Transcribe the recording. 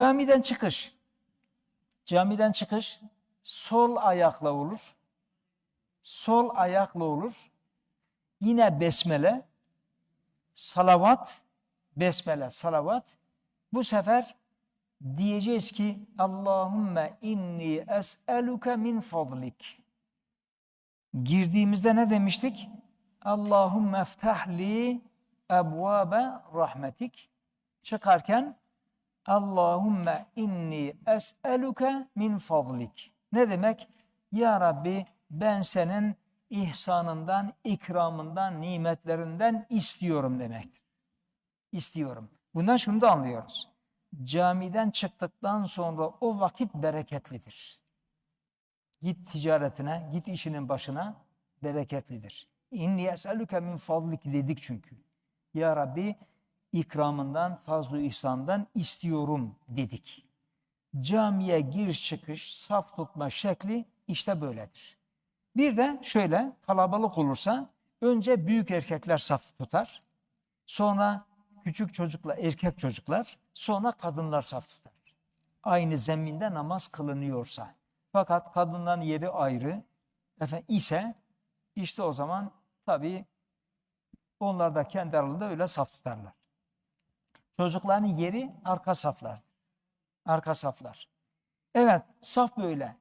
Camiden çıkış. Camiden çıkış sol ayakla olur. Sol ayakla olur. Yine besmele, salavat, besmele, salavat. Bu sefer diyeceğiz ki Allahümme inni es'eluke min fadlik. Girdiğimizde ne demiştik? Allahümme eftahli ebvabe rahmetik. Çıkarken Allahümme inni es'eluke min fadlik. Ne demek? Ya Rabbi ben senin ihsanından, ikramından, nimetlerinden istiyorum demektir. İstiyorum. Bundan şunu da anlıyoruz. Camiden çıktıktan sonra o vakit bereketlidir. Git ticaretine, git işinin başına bereketlidir. İnni es'eluke min fadlik dedik çünkü. Ya Rabbi ikramından, fazl-ı ihsandan istiyorum dedik. Camiye giriş çıkış, saf tutma şekli işte böyledir. Bir de şöyle kalabalık olursa önce büyük erkekler saf tutar. Sonra küçük çocuklar, erkek çocuklar, sonra kadınlar saf tutar. Aynı zeminde namaz kılınıyorsa. Fakat kadınların yeri ayrı efendim, ise işte o zaman tabii onlar da kendi aralarında öyle saf tutarlar. Çocukların yeri arka saflar. Arka saflar. Evet, saf böyle.